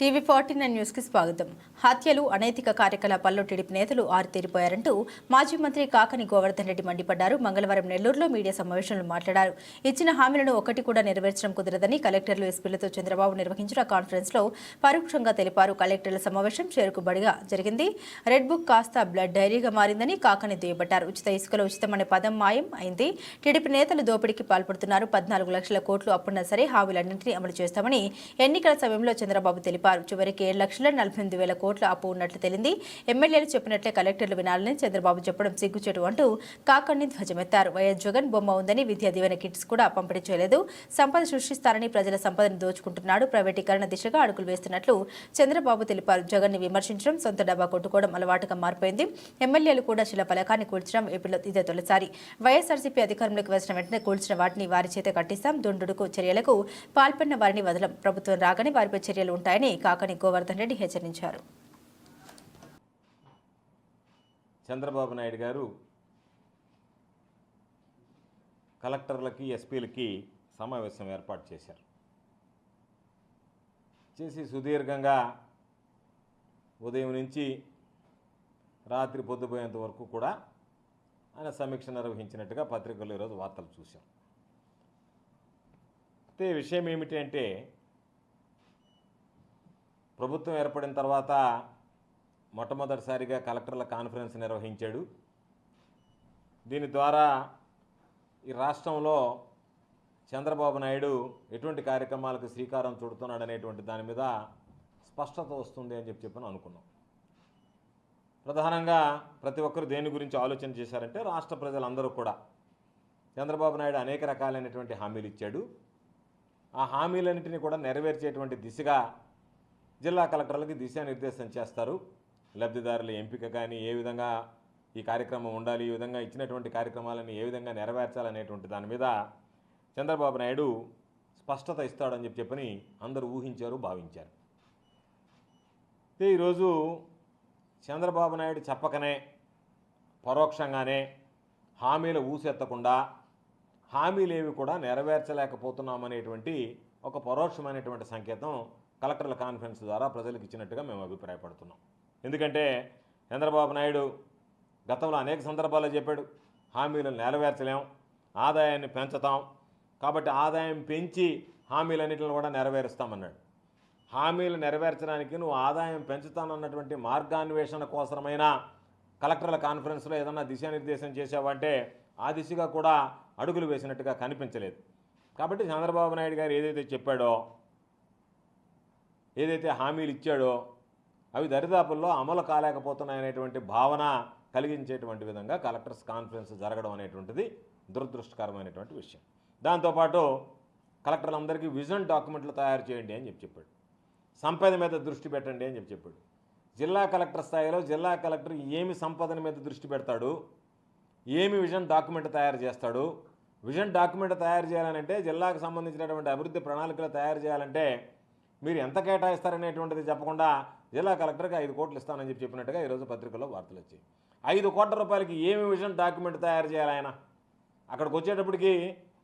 TV forty nine న్యూస్కి స్వాగతం. హత్యలు అనైతిక కార్యకలాపాల్లో టీడీపీ నేతలు ఆరితేరిపోయారంటూ మాజీ మంత్రి కాకని గోవర్ధన్ రెడ్డి మండిపడ్డారు. మంగళవారం నెల్లూరులో మీడియా సమావేశంలో మాట్లాడారు. ఇచ్చిన హామీలను ఒకటి కూడా నెరవేర్చడం కుదరదని కలెక్టర్లు ఎస్పీలతో చంద్రబాబు నిర్వహించిన కాన్ఫరెన్స్లో పరోక్షంగా తెలిపారు. కలెక్టర్ల సమావేశం చేరుకుబడిగా జరిగింది. రెడ్ బుక్ కాస్త బ్లడ్ డైరీగా మారిందని కాకని దుయ్యబట్టారు. ఉచిత ఇసుకలో ఉచితమనే పదం మాయం అయింది. టీడీపీ నేతలు దోపిడీకి పాల్పడుతున్నారు. పద్నాలుగు లక్షల కోట్లు అప్పున్నా సరే హామీలన్నింటినీ అమలు చేస్తామని ఎన్నికల సమయంలో చంద్రబాబు తెలిపారు. చివరికి ఏడు లక్షల నలభై ఎనిమిది వేల కోట్ల అప్పు ఉన్నట్లు తెలింది. ఎమ్మెల్యేలు చెప్పినట్లే కలెక్టర్లు వినాలని చంద్రబాబు చెప్పడం సిగ్గుచెటు అంటూ కాకండి ధ్వజమెత్తారు. వైఎస్ జగన్ బొమ్మ ఉందని విద్యా దీవెన కిట్స్ కూడా పంపిణీ చేయలేదు. సంపద సృష్టిస్తారని ప్రజల సంపదను దోచుకుంటున్నాడు. ప్రైవేటీకరణ దిశగా అడుగులు వేస్తున్నట్లు చంద్రబాబు తెలిపారు. జగన్ని విమర్శించడం సొంత డబ్బా కొట్టుకోవడం అలవాటుగా మారిపోయింది. ఎమ్మెల్యేలు కూడా శిల ఫలకాన్ని కూల్చడం ఏపీలో ఇదే తొలిసారి. వైఎస్ఆర్సీపీ అధికారంలోకి వచ్చిన వెంటనే కూల్చిన వాటిని వారి చేత కట్టిస్తాం. దుండుడుకు చర్యలకు పాల్పడిన వారిని వదలం. ప్రభుత్వం రాగానే వారిపై చర్యలు ఉంటాయని కాకని గోవర్ధన్ రెడ్డి హెచ్చరించారు. చంద్రబాబు నాయుడు గారు కలెక్టర్లకి ఎస్పీలకి సమావేశం ఏర్పాటు చేశారు. చేసి సుదీర్ఘంగా ఉదయం నుంచి రాత్రి పొద్దుపోయేంత వరకు కూడా ఆయన సమీక్ష నిర్వహించినట్టుగా పత్రికల్లో ఈరోజు వార్తలు చూశాం. అయితే విషయం ఏమిటి అంటే ప్రభుత్వం ఏర్పడిన తర్వాత మొట్టమొదటిసారిగా కలెక్టర్ల కాన్ఫరెన్స్ నిర్వహించాడు. దీని ద్వారా ఈ రాష్ట్రంలో చంద్రబాబు నాయుడు ఎటువంటి కార్యక్రమాలకు శ్రీకారం చుడుతున్నాడు అనేటువంటి దాని మీద స్పష్టత వస్తుంది అని చెప్పి చెప్పని అనుకున్నాం. ప్రధానంగా ప్రతి ఒక్కరు దేని గురించి ఆలోచన చేశారంటే రాష్ట్ర ప్రజలందరూ కూడా చంద్రబాబు నాయుడు అనేక రకాలైనటువంటి హామీలు ఇచ్చాడు. ఆ హామీలన్నింటినీ కూడా నెరవేర్చేటువంటి దిశగా జిల్లా కలెక్టర్లకి దిశానిర్దేశం చేస్తారు. లబ్ధిదారుల ఎంపిక కానీ ఏ విధంగా ఈ కార్యక్రమం ఉండాలి ఈ విధంగా ఇచ్చినటువంటి కార్యక్రమాలను ఏ విధంగా నెరవేర్చాలనేటువంటి దాని మీద చంద్రబాబు నాయుడు స్పష్టత ఇస్తాడని చెప్పి చెప్పని అందరూ ఊహించారు భావించారు. ఈరోజు చంద్రబాబు నాయుడు చెప్పకనే పరోక్షంగానే హామీలు ఊసెత్తకుండా హామీలేవి కూడా నెరవేర్చలేకపోతున్నామనేటువంటి ఒక పరోక్షమైనటువంటి సంకేతం కలెక్టర్ల కాన్ఫరెన్స్ ద్వారా ప్రజలకు ఇచ్చినట్టుగా మేము అభిప్రాయపడుతున్నాం. ఎందుకంటే చంద్రబాబు నాయుడు గతంలో అనేక సందర్భాల్లో చెప్పాడు హామీలను నెరవేర్చలేం ఆదాయాన్ని పెంచుతాం. కాబట్టి ఆదాయం పెంచి హామీలన్నింటిని కూడా నెరవేరుస్తామన్నాడు. హామీలు నెరవేర్చడానికి నువ్వు ఆదాయం పెంచుతానన్నటువంటి మార్గాన్వేషణ కోసమైనా కలెక్టర్ల కాన్ఫరెన్స్లో ఏదన్నా దిశానిర్దేశం చేసావంటే ఆ దిశగా కూడా అడుగులు వేసినట్టుగా కనిపించలేదు. కాబట్టి చంద్రబాబు నాయుడు గారు ఏదైతే చెప్పాడో ఏదైతే హామీలు ఇచ్చాడో అవి దరిదాపుల్లో అమలు కాలేకపోతున్నాయనేటువంటి భావన కలిగించేటువంటి విధంగా కలెక్టర్స్ కాన్ఫరెన్స్ జరగడం అనేటువంటిది దురదృష్టకరమైనటువంటి విషయం. దాంతోపాటు కలెక్టర్లందరికీ విజన్ డాక్యుమెంట్లు తయారు చేయండి అని చెప్పి చెప్పాడు. సంపద మీద దృష్టి పెట్టండి అని చెప్పి చెప్పాడు. జిల్లా కలెక్టర్ స్థాయిలో జిల్లా కలెక్టర్ ఏమి సంపదన మీద దృష్టి పెడతాడు? ఏమి విజన్ డాక్యుమెంట్ తయారు చేస్తాడు? విజన్ డాక్యుమెంట్ తయారు చేయాలంటే జిల్లాకు సంబంధించినటువంటి అభివృద్ధి ప్రణాళికలు తయారు చేయాలంటే మీరు ఎంత కేటాయిస్తారనేటువంటిది చెప్పకుండా జిల్లా కలెక్టర్కి ఐదు కోట్లు ఇస్తానని చెప్పి చెప్పినట్టుగా ఈరోజు పత్రికల్లో వార్తలు వచ్చాయి. ఐదు కోట్ల రూపాయలకి ఏమి విషయం డాక్యుమెంట్ తయారు చేయాలి ఆయన? అక్కడికి వచ్చేటప్పటికి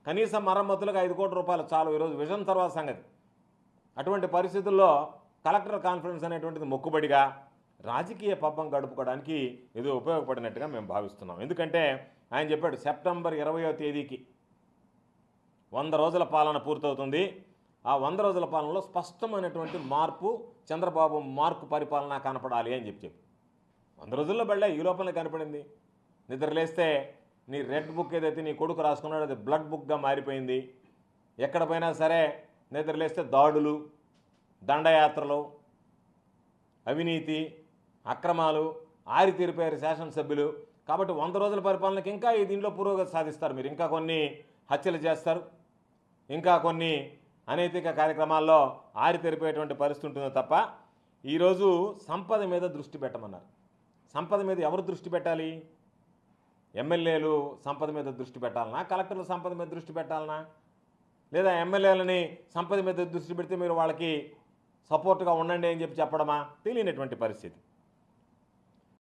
కనీసం మరమ్మతులకు ఐదు కోట్ల రూపాయలు చాలు. ఈరోజు విజన్ తర్వాత సంగతి. అటువంటి పరిస్థితుల్లో కలెక్టర్ కాన్ఫరెన్స్ అనేటువంటిది మొక్కుబడిగా రాజకీయ పబ్బం గడుపుకోవడానికి ఇది ఉపయోగపడినట్టుగా మేము భావిస్తున్నాం. ఎందుకంటే ఆయన చెప్పాడు సెప్టెంబర్ ఇరవయో తేదీకి వంద రోజుల పాలన పూర్తవుతుంది. ఆ వంద రోజుల పాలనలో స్పష్టమైనటువంటి మార్పు చంద్రబాబు మార్పు పరిపాలన కనపడాలి అని చెప్పి చెప్పి. వంద రోజుల్లో బళ్ళే ఈ లోపలనే కనపడింది. నిద్రలేస్తే నీ రెడ్ బుక్ ఏదైతే నీ కొడుకు రాసుకున్నాడో అది బ్లడ్ బుక్గా మారిపోయింది. ఎక్కడ పోయినా సరే నిద్రలేస్తే దాడులు దండయాత్రలు అవినీతి అక్రమాలు ఆరితీరిపోయారు శాసనసభ్యులు. కాబట్టి వంద రోజుల పరిపాలనకి ఇంకా ఈ దీంట్లో పురోగతి సాధిస్తారు మీరు. ఇంకా కొన్ని హత్యలు చేస్తారు. ఇంకా కొన్ని అనైతిక కార్యక్రమాల్లో ఆరితెరిపోయేటువంటి పరిస్థితి ఉంటుందో తప్ప ఈరోజు సంపద మీద దృష్టి పెట్టమన్నారు. సంపద మీద ఎవరు దృష్టి పెట్టాలి? ఎమ్మెల్యేలు సంపద మీద దృష్టి పెట్టాలనా? కలెక్టర్లు సంపద మీద దృష్టి పెట్టాలనా? లేదా ఎమ్మెల్యేలని సంపద మీద దృష్టి పెడితే మీరు వాళ్ళకి సపోర్ట్గా ఉండండి అని చెప్పి చెప్పడమా? తెలియనటువంటి పరిస్థితి.